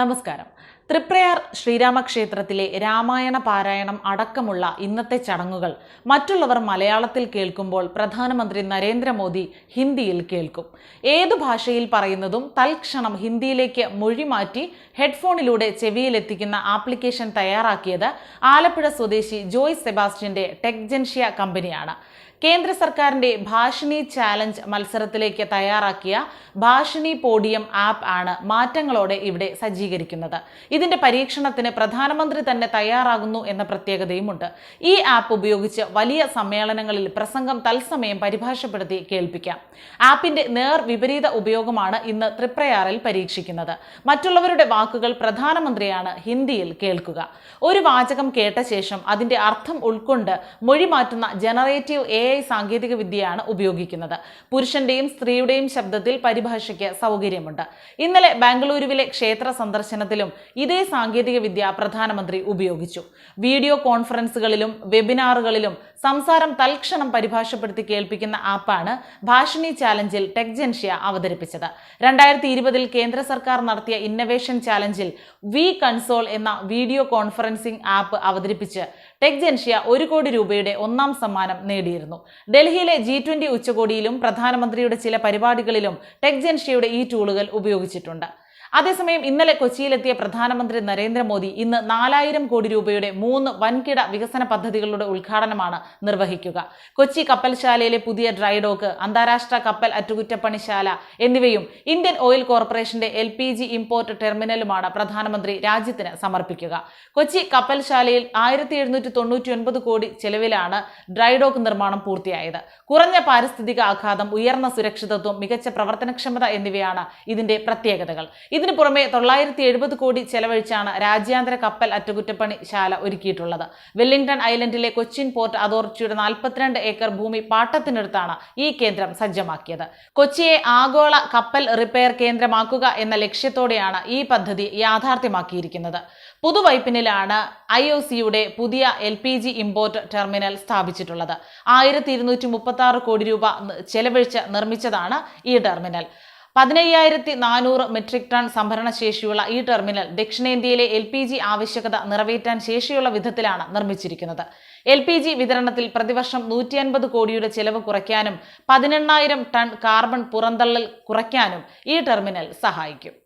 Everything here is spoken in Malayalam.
നമസ്കാരം. തൃപ്രയാർ ശ്രീരാമക്ഷേത്രത്തിലെ രാമായണ പാരായണം അടക്കമുള്ള ഇന്നത്തെ ചടങ്ങുകൾ മറ്റുള്ളവർ മലയാളത്തിൽ കേൾക്കുമ്പോൾ പ്രധാനമന്ത്രി നരേന്ദ്രമോദി ഹിന്ദിയിൽ കേൾക്കും. ഏത് ഭാഷയിൽ പറയുന്നതും തൽക്ഷണം ഹിന്ദിയിലേക്ക് മൊഴി മാറ്റി ഹെഡ്ഫോണിലൂടെ ചെവിയിലെത്തിക്കുന്ന ആപ്ലിക്കേഷൻ തയ്യാറാക്കിയത് ആലപ്പുഴ സ്വദേശി ജോയ് സെബാസ്റ്റ്യന്റെ ടെക്ജൻഷ്യ കമ്പനിയാണ്. കേന്ദ്ര സർക്കാരിന്റെ ഭാഷിണി ചാലഞ്ച് മത്സരത്തിലേക്ക് തയ്യാറാക്കിയ ഭാഷിണി പോഡിയം ആപ്പ് ആണ് മാറ്റങ്ങളോടെ ഇവിടെ സജ്ജീകരിക്കുന്നത്. ഇതിന്റെ പരീക്ഷണത്തിന് പ്രധാനമന്ത്രി തന്നെ തയ്യാറാകുന്നു എന്ന പ്രത്യേകതയുമുണ്ട്. ഈ ആപ്പ് ഉപയോഗിച്ച് വലിയ സമ്മേളനങ്ങളിൽ പ്രസംഗം തത്സമയം പരിഭാഷപ്പെടുത്തി കേൾപ്പിക്കാം. ആപ്പിന്റെ നേർ വിപരീത ഉപയോഗമാണ് ഇന്ന് ത്രിപ്രയാറിൽ പരീക്ഷിക്കുന്നത്. മറ്റുള്ളവരുടെ വാക്കുകൾ പ്രധാനമന്ത്രിയാണ് ഹിന്ദിയിൽ കേൾക്കുക. ഒരു വാചകം കേട്ട ശേഷം അതിന്റെ അർത്ഥം ഉൾക്കൊണ്ട് മൊഴി മാറ്റുന്ന ജനറേറ്റീവ് എ ഐ സാങ്കേതിക വിദ്യയാണ് ഉപയോഗിക്കുന്നത്. പുരുഷന്റെയും സ്ത്രീയുടെയും ശബ്ദത്തിൽ പരിഭാഷയ്ക്ക് സൗകര്യമുണ്ട്. ഇന്നലെ ബാംഗ്ലൂരുവിലെ ക്ഷേത്ര സന്ദർശനത്തിലും ഇതേ സാങ്കേതിക വിദ്യ പ്രധാനമന്ത്രി ഉപയോഗിച്ചു. വീഡിയോ കോൺഫറൻസുകളിലും വെബിനാറുകളിലും സംസാരം തൽക്ഷണം പരിഭാഷപ്പെടുത്തി കേൾപ്പിക്കുന്ന ആപ്പാണ് ഭാഷണി ചാലഞ്ചിൽ ടെക്ജൻഷ്യ അവതരിപ്പിച്ചത്. രണ്ടായിരത്തി ഇരുപതിൽ കേന്ദ്ര സർക്കാർ നടത്തിയ ഇന്നവേഷൻ ചാലഞ്ചിൽ വി കൺസോൾ എന്ന വീഡിയോ കോൺഫറൻസിംഗ് ആപ്പ് അവതരിപ്പിച്ച് ടെക്ജൻഷ്യ ഒരു കോടി രൂപയുടെ ഒന്നാം സമ്മാനം നേടിയിരുന്നു. ഡൽഹിയിലെ ജി ട്വന്റി ഉച്ചകോടിയിലും പ്രധാനമന്ത്രിയുടെ ചില പരിപാടികളിലും ടെക്ജൻഷ്യയുടെ ഈ ടൂളുകൾ ഉപയോഗിച്ചിട്ടുണ്ട്. അതേസമയം ഇന്നലെ കൊച്ചിയിലെത്തിയ പ്രധാനമന്ത്രി നരേന്ദ്രമോദി ഇന്ന് നാലായിരം കോടി രൂപയുടെ മൂന്ന് വൻകിട വികസന പദ്ധതികളുടെ ഉദ്ഘാടനമാണ് നിർവഹിക്കുക. കൊച്ചി കപ്പൽശാലയിലെ പുതിയ ഡ്രൈഡോക്ക് അന്താരാഷ്ട്ര കപ്പൽ അറ്റകുറ്റപ്പണിശാല എന്നിവയും ഇന്ത്യൻ ഓയിൽ കോർപ്പറേഷന്റെ എൽ പി ജി ഇമ്പോർട്ട് ടെർമിനലുമാണ് പ്രധാനമന്ത്രി രാജ്യത്തിന് സമർപ്പിക്കുക. കൊച്ചി കപ്പൽശാലയിൽ ആയിരത്തി എഴുന്നൂറ്റി തൊണ്ണൂറ്റി ഒൻപത് കോടി ചെലവിലാണ് ഡ്രൈഡോക്ക് നിർമ്മാണം പൂർത്തിയായത്. കുറഞ്ഞ പാരിസ്ഥിതിക ആഘാതം ഉയർന്ന സുരക്ഷിതത്വം മികച്ച പ്രവർത്തനക്ഷമത എന്നിവയാണ് ഇതിന്റെ പ്രത്യേകതകൾ. ഇതിനു പുറമെ തൊള്ളായിരത്തി എഴുപത് കോടി ചെലവഴിച്ചാണ് രാജ്യാന്തര കപ്പൽ അറ്റകുറ്റപ്പണി ശാല ഒരുക്കിയിട്ടുള്ളത്. വെല്ലിംഗ്ടൺ ഐലൻഡിലെ കൊച്ചിൻ പോർട്ട് അതോറിറ്റിയുടെ നാൽപ്പത്തിരണ്ട് ഏക്കർ ഭൂമി പാട്ടത്തിനടുത്താണ് ഈ കേന്ദ്രം സജ്ജമാക്കിയത്. കൊച്ചിയെ ആഗോള കപ്പൽ റിപ്പയർ കേന്ദ്രമാക്കുക എന്ന ലക്ഷ്യത്തോടെയാണ് ഈ പദ്ധതി യാഥാർത്ഥ്യമാക്കിയിരിക്കുന്നത്. പുതുവൈപ്പിനിലാണ് ഐ ഒ സിയുടെ പുതിയ L P G import terminal സ്ഥാപിച്ചിട്ടുള്ളത്. ആയിരത്തി ഇരുന്നൂറ്റി മുപ്പത്തി ആറ് കോടി രൂപ ചെലവഴിച്ച് നിർമ്മിച്ചതാണ് ഈ ടെർമിനൽ. പതിനയ്യായിരത്തി നാനൂറ് മെട്രിക് ടൺ സംഭരണ ശേഷിയുള്ള ഈ ടെർമിനൽ ദക്ഷിണേന്ത്യയിലെ എൽ പി ജി ആവശ്യകത നിറവേറ്റാൻ ശേഷിയുള്ള വിധത്തിലാണ് നിർമ്മിച്ചിരിക്കുന്നത്. എൽ പി ജി വിതരണത്തിൽ പ്രതിവർഷം നൂറ്റി അൻപത് കോടിയുടെ ചെലവ് കുറയ്ക്കാനും പതിനെണ്ണായിരം ടൺ കാർബൺ പുറന്തള്ളൽ കുറയ്ക്കാനും ഈ ടെർമിനൽ സഹായിക്കും.